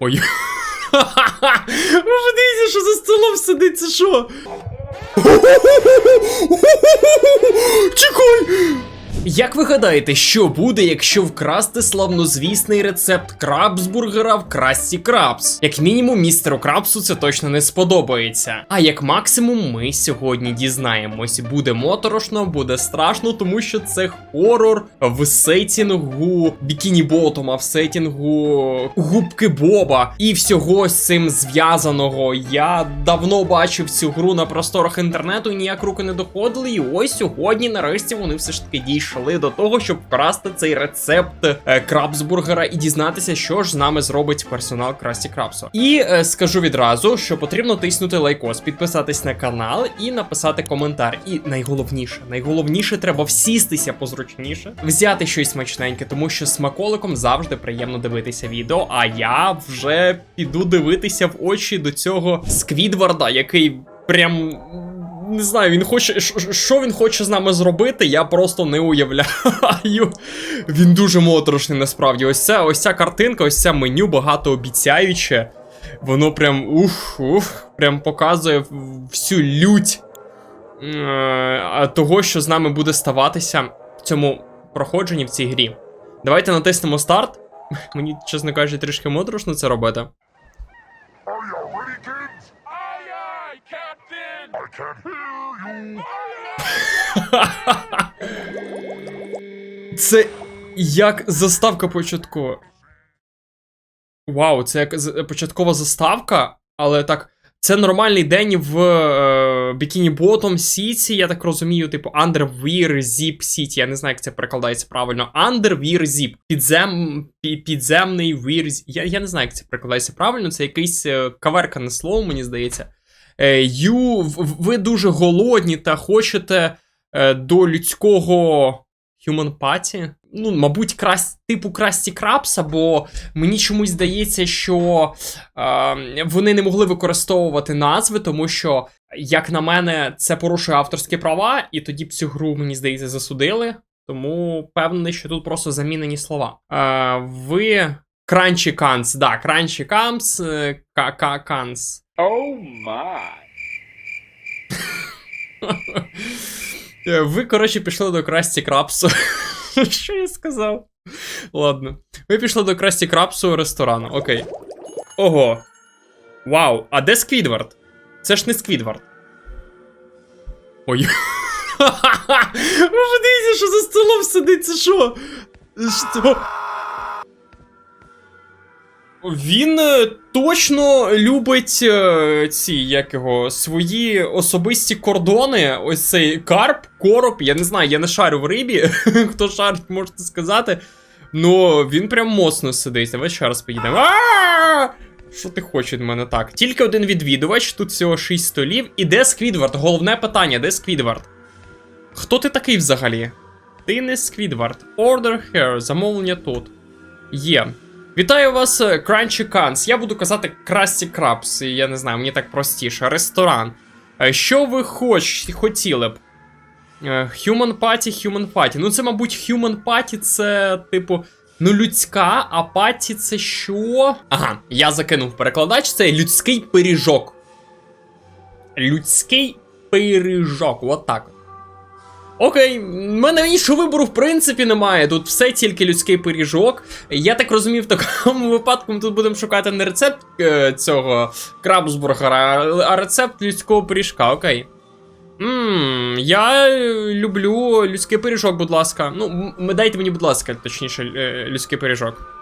Ой. Ви дивіться, що за столом сидить, це що? Чекай! Як ви гадаєте, що буде, якщо вкрасти славнозвісний рецепт крабсбургера в Красті Крабс? Як мінімум, містеру Крабсу це точно не сподобається. А як максимум, ми сьогодні дізнаємось. Буде моторошно, буде страшно, тому що це хорор в сетінгу Бікіні Ботома, в сетінгу губки Боба і всього з цим зв'язаного. Я давно бачив цю гру на просторах інтернету ніяк руки не доходили. І ось сьогодні, нарешті, вони все ж таки дійшли до того, щоб вкрасти цей рецепт е, крабсбургера і дізнатися, що ж з нами зробить персонал Красті Крабсу. І е, скажу відразу, що потрібно тиснути лайкос, підписатись на канал і написати коментар. І найголовніше, найголовніше, треба всістися позручніше, взяти щось смачненьке, тому що смаколиком завжди приємно дивитися відео. А я вже піду дивитися в очі до цього Сквідварда, який прям. Не знаю, він хоче. Що він хоче з нами зробити, я просто не уявляю. Він дуже моторошний насправді. Ось ця, ось ця картинка, ось це меню багатообіцяюче. Воно прям ух, ух, прям показує всю лють е, того, що з нами буде ставатися в цьому проходженні в цій грі. Давайте натиснемо старт. Мені, чесно кажучи, трішки моторошно це робити. Це як заставка початкова. Вау, це як початкова заставка, але так. Це нормальний день в е, Бікіні Ботом Сіті, я так розумію, типу Underwear Zip City. Я не знаю, як це перекладається правильно. Underwear Zip. Підзем, підземний Wear Zip. Я, я не знаю, як це перекладається правильно. Це якийсь е, каверкане слово, мені здається. Е, you, ви дуже голодні та хочете е, до людського Party. Ну, мабуть, крас... типу Красті Крабса, бо мені чомусь здається, що е, вони не могли використовувати назви, тому що, як на мене, це порушує авторські права, і тоді б цю гру, мені здається, засудили. Тому впевнений, що тут просто замінені слова. Е, ви. Crunchy Cans, да, Crunchy Cans, е, Ка- Ка- Cans. Oh my! Е, Ви, коротше, пішли до Красті Крабсу. Що я сказав? Ладно. Ви пішли до Красті Крабсу ресторану, окей. Ого. Вау, а де Сквідвард? Це ж не Сквідвард. Ой. Ви подивіться, що за столом сидить, це що? Що? Він е, точно любить е, ці, як його, свої особисті кордони. Ось цей карп, короб, я не знаю, я не шарю в рибі. Хто шарить, можете сказати. Ну, він прям моцно сидить. Давай ще раз поїдемо. Що ти хочеш від мене так? Тільки один відвідувач, тут всього 6 столів. І де Сквідвард? Головне питання, де Сквідвард? Хто ти такий взагалі? Ти не Сквідвард. Order here, замовлення тут. Є. Вітаю вас, е, Crunchy Cans. Я буду казати Krusty Krabs, я не знаю, мені так простіше. Ресторан. Е, Що ви хоч, хотіли б? Е, Human Party, Human Party. Ну, це, мабуть, Human Party це, типу, ну, людська, а паті це що? Ага, я закинув перекладач, це людський пиріжок. Людський пиріжок, от так. Окей, в мене іншого вибору в принципі немає. Тут все тільки людський пиріжок. Я так розумію, в такому випадку ми тут будемо шукати не рецепт е, цього крабсбургера, а- рецепт людського пиріжка, окей. Ммм, я люблю людський пиріжок, будь ласка. Ну, дайте мені, будь ласка, точніше, е, людський пиріжок.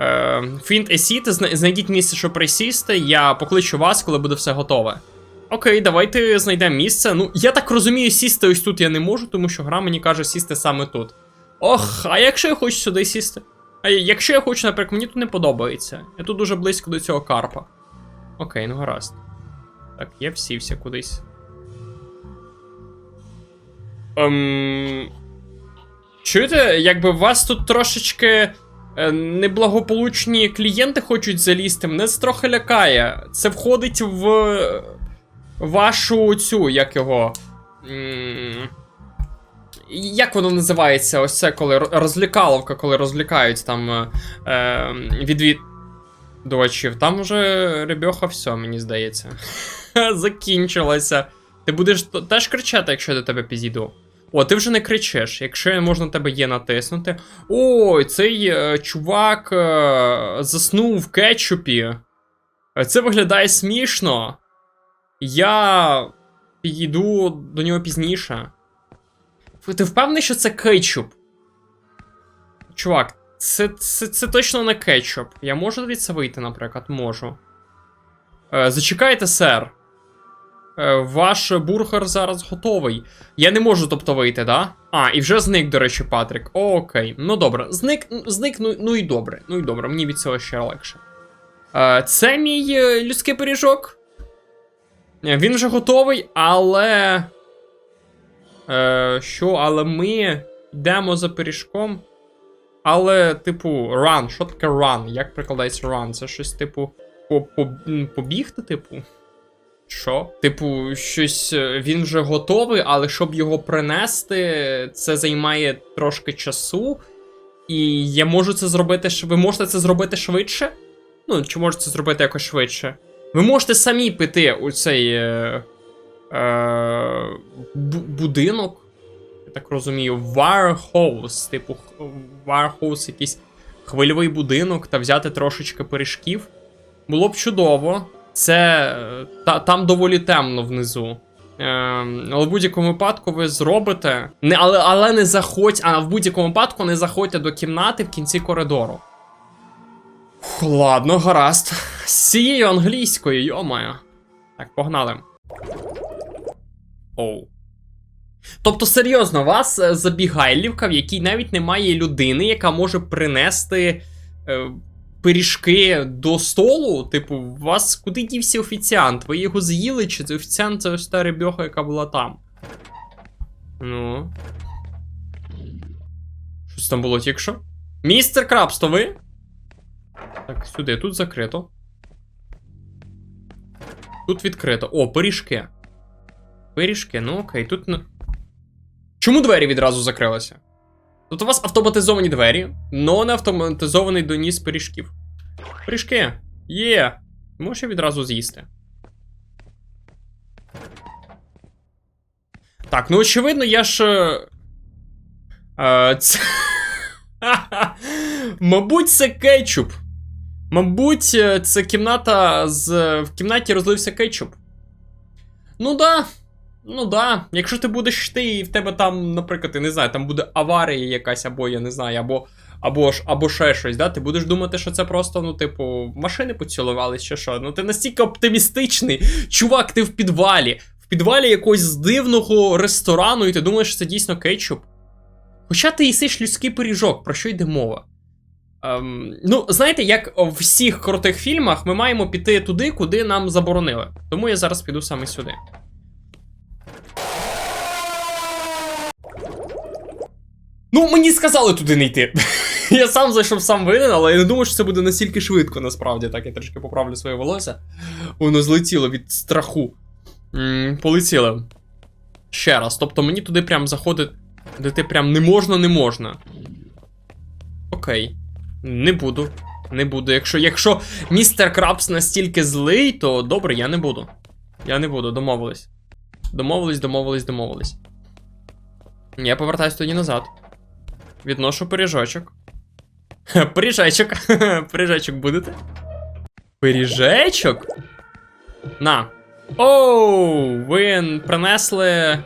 Е, Фінт есіт, зна- знайдіть місце, щоб присісти. Я покличу вас, коли буде все готове. Окей, давайте знайдемо місце. Ну, я так розумію, сісти ось тут я не можу, тому що гра мені каже сісти саме тут. Ох, а якщо я хочу сюди сісти? А якщо я хочу, наприклад, мені тут не подобається. Я тут дуже близько до цього карпа. Окей, ну гаразд. Так, я всівся кудись. Ем... Чуєте, якби вас тут трошечки е, неблагополучні клієнти хочуть залізти, мене це трохи лякає. Це входить в вашу цю, як його. Як воно називається? Ось це коли розлікаловка, коли розлікають там е, е, відвід. Дочів, там уже ребьоха все, мені здається. Закінчилося. Ти будеш теж кричати, якщо я до тебе підійду. О, ти вже не кричиш. Якщо можна тебе є натиснути. Ой, цей е, чувак е, заснув в кетчупі. Це виглядає смішно. Я підійду до нього пізніше. Ти впевнений, що це кетчуп? Чувак, це, це, це точно не кетчуп. Я можу від це вийти, наприклад, можу. Е, зачекайте, сер. Е, ваш бургер зараз готовий. Я не можу, тобто, вийти, да? А, і вже зник, до речі, Патрік. О, окей. Ну добре. Зник, зник, ну, ну і добре. Ну і добре, мені від цього ще легше. Е, це мій е, людський пиріжок. Е, Він вже готовий, але. Е, що, але ми йдемо за пиріжком. Але, типу, run. Що таке run? Як прикладається run? Це щось, типу, по, по, побігти, типу. Що? Типу, щось е, він вже готовий, але щоб його принести, це займає трошки часу. І я можу це зробити. Ви можете це зробити швидше? Ну, чи можете це зробити якось швидше? Ви можете самі піти у цей е, е, будинок. Я так розумію, warehouse, типу, warehouse, якийсь хвильовий будинок, та взяти трошечки пиріжків. Було б чудово. Це е, та, там доволі темно внизу. Ем, але в будь-якому випадку ви зробите. Не, але, але не заходь, а в будь-якому випадку не заходьте до кімнати в кінці коридору. Ладно, гаразд. З цією англійською, йомаю. Так, погнали. Оу. Тобто, серйозно, вас е, забігайлівка, в якій навіть немає людини, яка може принести е, пиріжки до столу. Типу, у вас куди дівся офіціант? Ви його з'їли, чи це офіціант це ось та ребьоха, яка була там? Ну. Щось там було тільки що? Містер Крабс, то ви? Так, сюди, тут закрито. Тут відкрито. О, пиріжки. Пиріжки, ну окей, тут. Чому двері відразу закрилися? Тут у вас автоматизовані двері, но не автоматизований доніс пиріжків. Пиріжки! Є! Можеш я відразу з'їсти. Так, ну очевидно, я ж. е, Е. Мабуть, це кетчуп. Мабуть, е, це кімната з. В кімнаті розлився кетчуп. Ну да. Ну да. Якщо ти будеш йти і в тебе там, наприклад, я не знаю, там буде аварія якась, або я не знаю, або. Або ж, або ще щось, да? Ти будеш думати, що це просто, ну, типу, машини поцілувались чи що. Ну ти настільки оптимістичний. Чувак, ти в підвалі. В підвалі якогось дивного ресторану, і ти думаєш, що це дійсно кетчуп. Хоча ти їсиш людський пиріжок, про що йде мова? Ем, ну, знаєте, як в всіх крутих фільмах, ми маємо піти туди, куди нам заборонили. Тому я зараз піду саме сюди. Ну, мені сказали туди не йти. я сам зайшов сам винен, але я не думаю, що це буде настільки швидко, насправді. Так, я трішки поправлю своє волосся. Воно злетіло від страху. полетіло. Ще раз. Тобто мені туди прям заходить. Де ти прям не можна, не можна. Окей. Не буду. Не буду. Якщо якщо містер Крабс настільки злий, то добре, я не буду. Я не буду, домовились. Домовились, домовились, домовились. Я повертаюсь тоді назад. Відношу пиріжочок. Пиріжечок. Пиріжечок будете? Пиріжечок? На. Оу, ви принесли.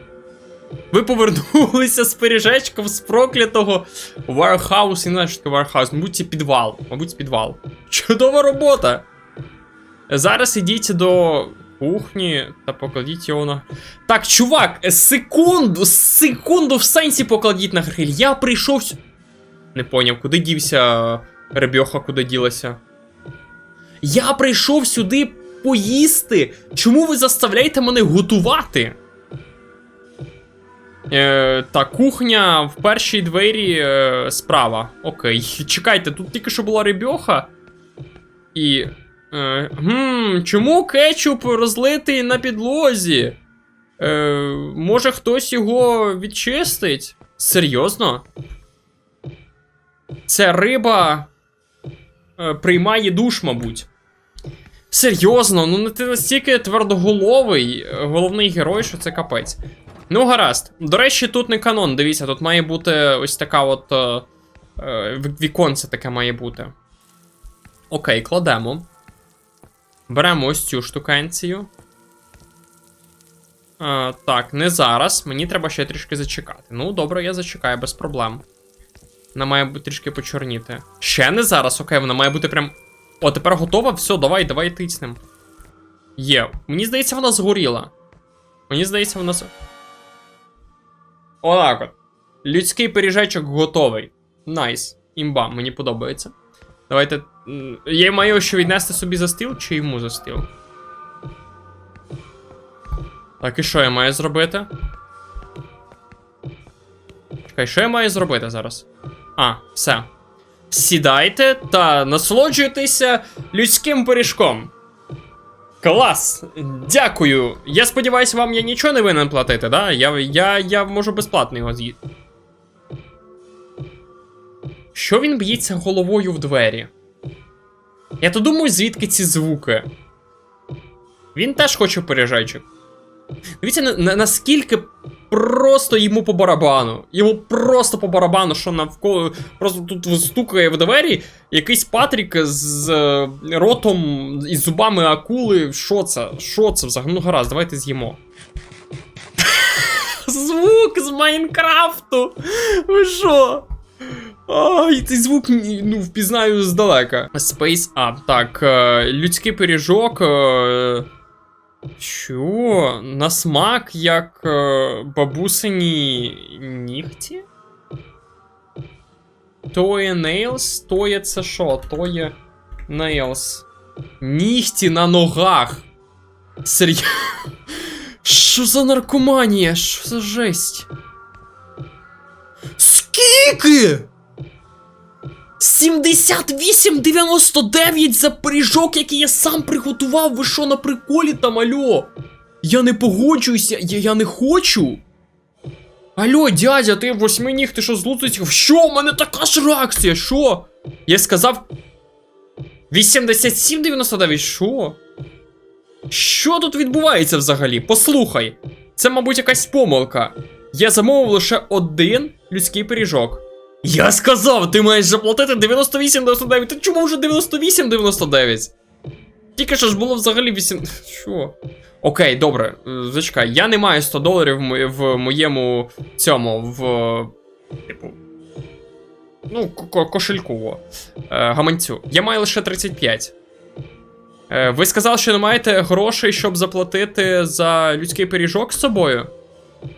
Ви повернулися з пиріжечком з проклятого Warehouse, не знаю, що таке Warehouse. Мабуть, це підвал. Мабуть, підвал. Чудова робота! Зараз ідіть до кухні та покладіть його на. Так, чувак, секунду, секунду в сенсі покладіть на гриль. Я прийшов. сю- Не поняв, куди дівся ребьоха, куди ділася. Я прийшов сюди поїсти. Чому ви заставляєте мене готувати? Е, Та кухня в першій двері е, справа. Окей. Чекайте, тут тільки що була рибьоха. І. Е, гм, Чому кетчуп розлитий на підлозі? Е, Може хтось його відчистить? Серйозно? Ця риба е, приймає душ, мабуть. Серйозно, ну не ти настільки твердоголовий е, головний герой, що це капець. Ну, гаразд. До речі, тут не канон. Дивіться, тут має бути ось така от е, е віконце таке має бути. Окей, кладемо. Беремо ось цю штуканцію. Е, так, не зараз. Мені треба ще трішки зачекати. Ну, добре, я зачекаю, без проблем. Вона має бути трішки почорніти. Ще не зараз, окей, вона має бути прям. О, тепер готова. Все, давай, давай тиснем. Є. Мені здається, вона згоріла. Мені здається, вона. Отак от. Людський пиріжечок готовий. Найс. Імба, мені подобається. Давайте. Я маю що віднести собі за стіл чи йому за стіл? Так, і що я маю зробити? Чекай, що я маю зробити зараз? А, все. Сідайте та насолоджуйтеся людським пиріжком. Клас! Дякую. Я сподіваюся, вам я нічого не винен платити, да? Я я, я можу безплатно його з'їсти. Що він б'ється головою в двері? Я то думаю, звідки ці звуки. Він теж хоче пережайчик. Дивіться, на, на, наскільки просто йому по барабану. Йому просто по барабану, що навколо просто тут стукає в двері якийсь Патрік з е, ротом і зубами акули. Що це? Що це взагалі? Ну гаразд, давайте з'їмо. Звук з Майнкрафту. Ви що? Ай, цей звук ну, впізнаю здалека. Space Up. Так, е, людський пиріжок. Е, Чо? На смак як е, бабусині нігті? Тоє нейлс? Тоє це що? Тоє нейлс. Нігті на ногах. Серйозно? Що за наркоманія? Що за жесть? Скільки? 78,99 за пиріжок, який я сам приготував. Ви що на приколі там, алло. Я не погоджуюся, я, я не хочу. Алло, дядя, ти восьминіг, ти що злутить? Що? У мене така ж реакція, що? Я сказав. 87,99, що? Що тут відбувається взагалі? Послухай, це, мабуть, якась помилка. Я замовив лише один людський пиріжок. Я сказав, ти маєш заплатити 98-99, Та чому вже 98-99? Тільки що ж було взагалі 8. Що? Окей, добре, е, зачекай, я не маю 100 доларів в моєму цьому в. Типу. Ну, ко кошельку. Е, гаманцю. Я маю лише 35. Е, ви сказали, що не маєте грошей, щоб заплатити за людський пиріжок з собою?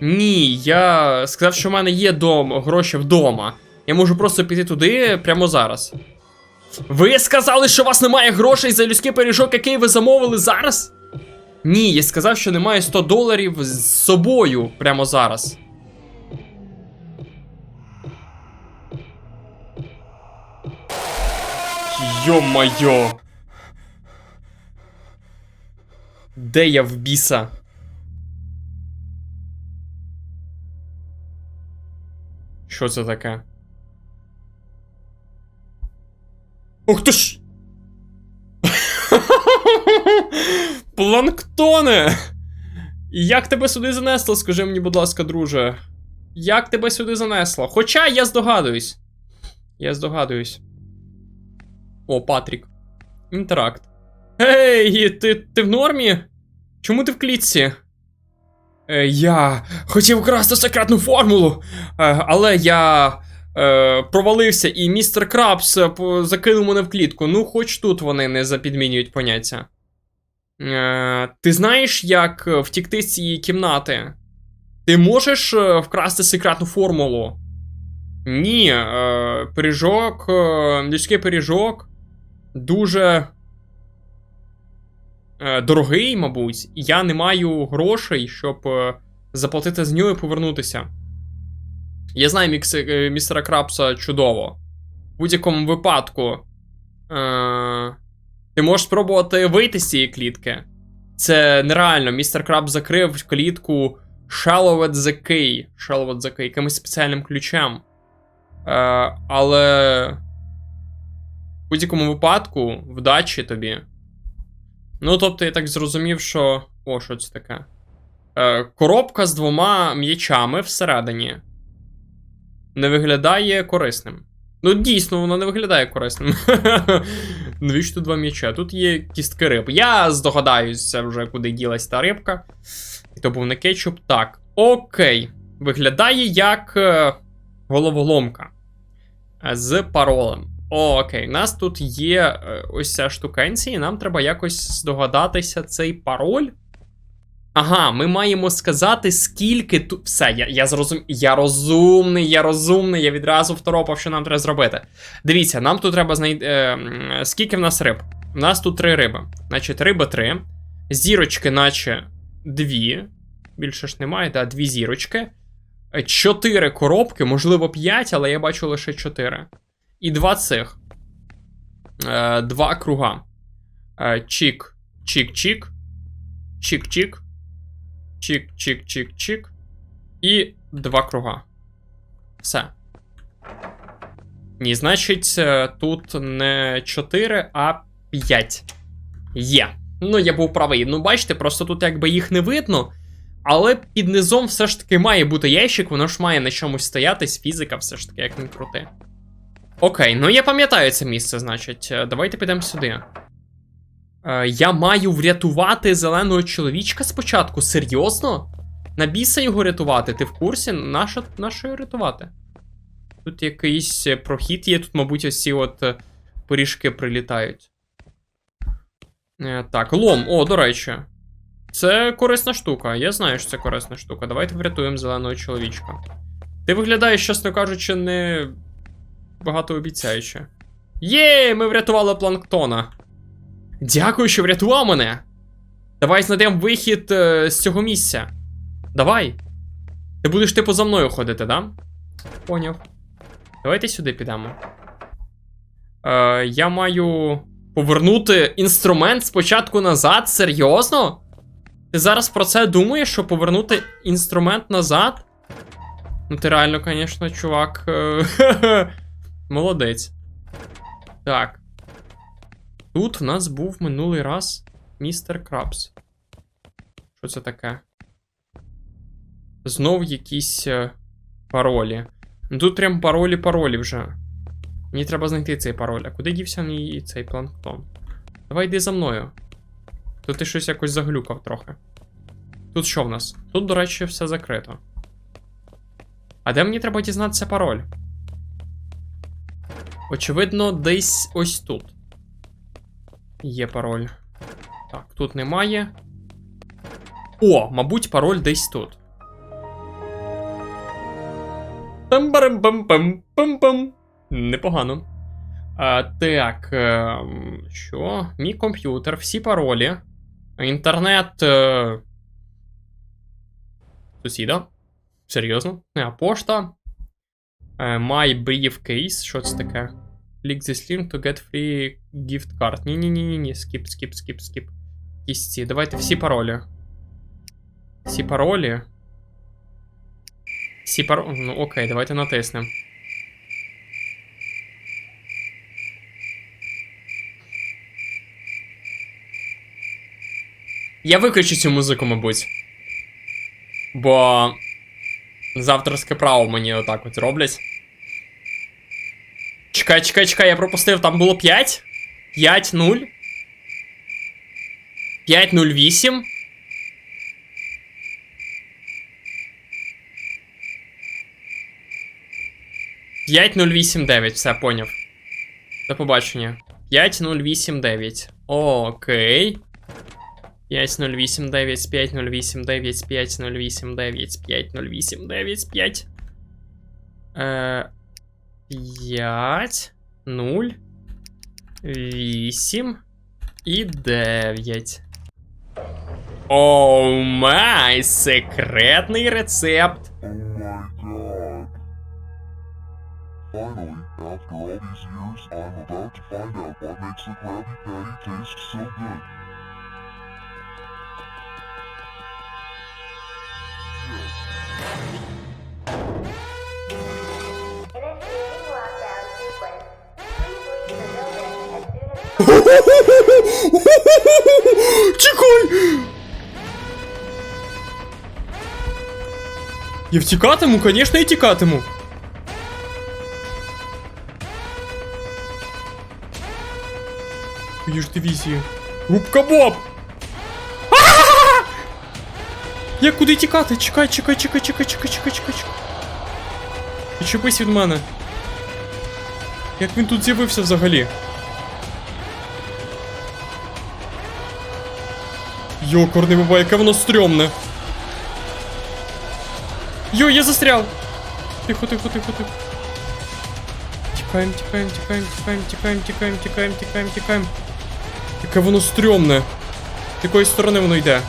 Ні, я сказав, що в мене є дом, гроші вдома. Я можу просто піти туди прямо зараз. Ви сказали, що у вас немає грошей за людський пиріжок, який ви замовили зараз? Ні, я сказав, що немає 100 доларів з собою прямо зараз. Йо-майо. Де я в біса? Що це таке? Ух ти ж! Планктоне! Як тебе сюди занесло, скажи мені, будь ласка, друже. Як тебе сюди занесло? Хоча я здогадуюсь. Я здогадуюсь. О, Патрік. Інтеракт. Гей, ти ти в нормі? Чому ти в клітці? Е, Я хотів красти секретну формулу. Е, але я е, провалився, і містер Крабс е, закинув мене в клітку. Ну, хоч тут вони не запідмінюють поняття. Е, Ти знаєш, як е, втікти з цієї кімнати? Ти можеш е, вкрасти секретну формулу? Ні, е, пиріжок, е, людський пиріжок дуже е, дорогий, мабуть, я не маю грошей, щоб е, заплатити за нього і повернутися. Я знаю мікс... Е, містера Крабса чудово. В будь-якому випадку. Е... Ти можеш спробувати вийти з цієї клітки. Це нереально. Містер Краб закрив клітку Shallow at the Key. Shallow at the Key, якимось спеціальним ключем. Е, Але в будь-якому випадку, вдачі тобі. Ну, тобто, я так зрозумів, що. О, що це таке? Е, Коробка з двома м'ячами всередині. Не виглядає корисним. Ну, дійсно, воно не виглядає корисним. Навіщо два м'яча? Тут є кістки риб. Я здогадаюся вже, куди ділась та рибка. І то був не кетчуп. Так, окей. Виглядає як е, головоломка е, з паролем. Окей, у нас тут є е, ось ця штукенція, і нам треба якось здогадатися цей пароль. Ага, ми маємо сказати, скільки тут. Все, я я зрозум... Я розумний, я розумний, я відразу второпав, що нам треба зробити. Дивіться, нам тут треба знайти. Е, скільки в нас риб? У нас тут три риби. Значить, риба три. Зірочки, наче дві. Більше ж немає, да, дві зірочки. Е, Чотири коробки, можливо, п'ять, але я бачу лише чотири. І два цих. Е, два круга. Е, чік, чік-чік. Чік-чік. Чік-чік-чік-чік. І два круга. Все. Ні, значить, е, тут не 4, а 5. Є. Ну, я був правий. Ну, бачите, просто тут якби їх не видно. Але під низом все ж таки має бути ящик, воно ж має на чомусь стоятись, фізика все ж таки, як не крути. Окей, ну я пам'ятаю це місце, значить. Е, Давайте підемо сюди. Е, я маю врятувати зеленого чоловічка спочатку. Серйозно? На біса його рятувати? Ти в курсі? Нащо, нащо його рятувати? Тут якийсь е, прохід є, тут, мабуть, ось ці от е, пиріжки прилітають. Так, лом. О, до речі. Це корисна штука. Я знаю, що це корисна штука. Давайте врятуємо зеленого чоловічка. Ти виглядаєш, чесно кажучи, не багатообіцяюче. Є, ми врятували планктона. Дякую, що врятував мене. Давай знайдемо вихід е, з цього місця. Давай. Ти будеш типу за мною ходити, да? Поняв. Давайте сюди підемо. Е, я маю повернути інструмент спочатку назад. Серйозно? Ти зараз про це думаєш, що повернути інструмент назад? Ну, ти реально, звісно, чувак. е, Молодець. Так. Тут в нас був минулий раз містер Крабс. Що це таке? Знов якісь е, паролі. Тут прям паролі паролі вже. Мені треба знайти цей пароль. А куди дівся мій цей планктон? Давай йди за мною. Тут ти щось якось заглюкав трохи. Тут що в нас? Тут, до речі, все закрито. А де мені треба дізнатися пароль? Очевидно, десь ось тут. Є пароль. Так, тут немає. О, мабуть, пароль десь тут. Пам-барам-пам-пам-пам-пам. Непогано. А, так. Е, що? Мій комп'ютер, всі паролі. Інтернет. Е... Сусіда. Серйозно? А, пошта. Е, My briefcase. Що це таке? Click this link to get free gift card. Ні-ні-ні-ні. Скіп, скіп, скіп, скіп. Якісь ці. Давайте всі паролі. Всі паролі. Всі паролі. Ну, окей, давайте натиснемо. Я виключу цю музику, мабуть. Бо. Завтраське право мені отак от роблять. Чекай, чекай, чекай, я пропустив, там було 5? 5, 0. 5, 0, 8. П'ять нуль вісім дев'ять, все поняв. До побачення. 5089. Окей. 5089, 5089, 5089, 5089, 5. Е, 5, 0, 8 і 9. Оу май, секретний рецепт. Oh. Finally, after all these years, I'm about to find out what makes the Krabby Patty taste so good. Тікай! Я втікатиму, звісно, і тікатиму. Її ж дивізії. Губка Боб! Як куди тікати? Чекай, чекай, чекай, чекай, чекай, чекай, чекай, чекай. Відчепись від мене. Як він тут з'явився взагалі? Йокорний баба, яке воно стрьомне. Йо, я застрял! Тихо, тихо, тихо, тихо. Тікаємо, тікаємо, тікаємо, тікаємо, тікаємо, тікаємо, тікаємо, тікаємо, тікаємо. Яке воно стрьомне. З якої сторони воно йде?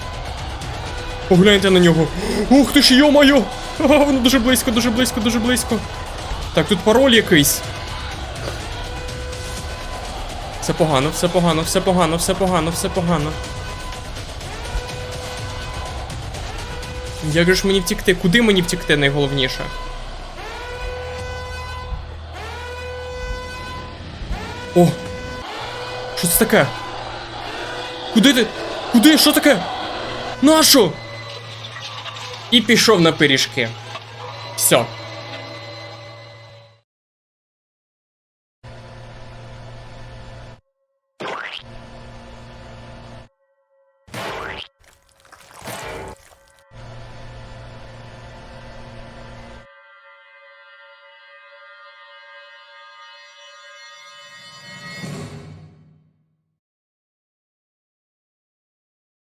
Погляньте на нього. Ух ти ж, йо-моє! Воно дуже близько, дуже близько, дуже близько. Так, тут пароль якийсь. Все погано, все погано, все погано, все погано, все погано. Як же ж мені втікти? Куди мені втікти найголовніше? О! Що це таке? Куди ти? Куди? Що таке? Нащо? І пішов на пиріжки. Все.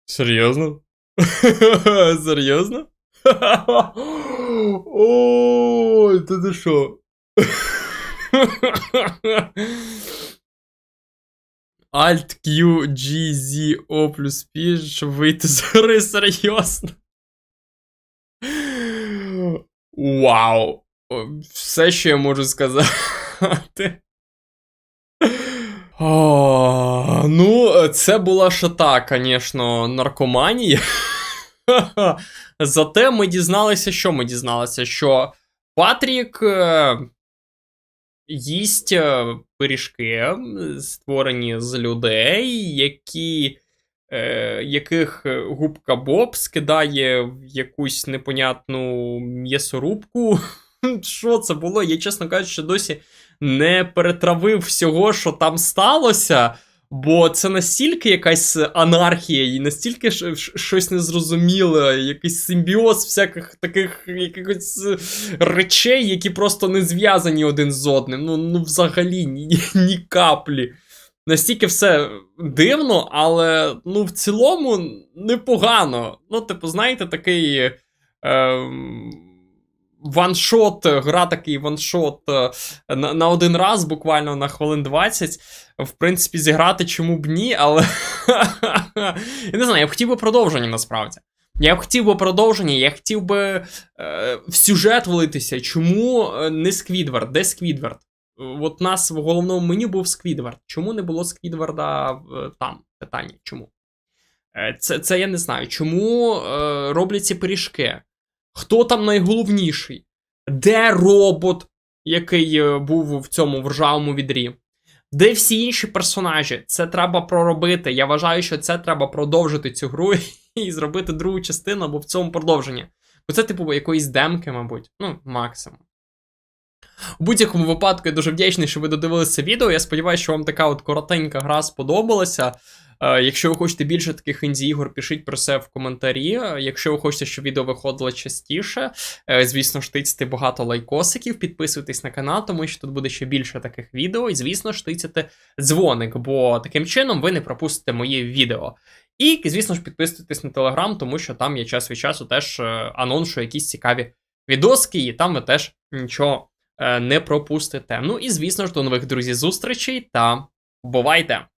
Серйозно? Серйозно? Ой, та ти що? Alt Q G Z O плюс P, щоб вийти з гри серйозно. Вау. Все, що я можу сказати. О, ну, це була шата, звісно, наркоманія. Зате ми дізналися, що ми дізналися, що Патрік е, їсть е, пиріжки, створені з людей, які, е, яких губка Боб скидає в якусь непонятну м'ясорубку. Що це було? Я, чесно кажучи, досі не перетравив всього, що там сталося. Бо це настільки якась анархія, і настільки щось незрозуміле, якийсь симбіоз всяких таких якихось е, речей, які просто не зв'язані один з одним. Ну, ну взагалі, ні, ні, каплі. Настільки все дивно, але ну, в цілому непогано. Ну, типу, знаєте, такий. Ем... Ваншот, гра такий ваншот е, на, на один раз, буквально на хвилин 20. В принципі, зіграти чому б ні, але. я не знаю, я б хотів би продовження насправді. Я б хотів би продовження, я хотів би е, в сюжет влитися. Чому е, не Сквідвард? Де Сквідвард? Е, От у нас в головному меню був Сквідвард. Чому не було Сквідварда е, там? Питання. Чому? Е, це, це я не знаю. Чому е, роблять ці пиріжки? Хто там найголовніший? Де робот, який е, був в цьому в ржавому відрі? Де всі інші персонажі? Це треба проробити. Я вважаю, що це треба продовжити цю гру і зробити другу частину або в цьому продовженні. Бо це, типу, якоїсь демки, мабуть. Ну, максимум. У будь-якому випадку я дуже вдячний, що ви додивилися відео. Я сподіваюся, що вам така от коротенька гра сподобалася. Е, Якщо ви хочете більше таких інді-ігор, пишіть про це в коментарі. Е, Якщо ви хочете, щоб відео виходило частіше, е, звісно ж, тицяти багато лайкосиків, підписуйтесь на канал, тому що тут буде ще більше таких відео. І, звісно ж, тицяти дзвоник, бо таким чином ви не пропустите мої відео. І, звісно ж, підписуйтесь на телеграм, тому що там я час від часу теж анонсую якісь цікаві відоски, і там ви теж нічого не пропустите. Ну і звісно ж, до нових друзів зустрічей та бувайте!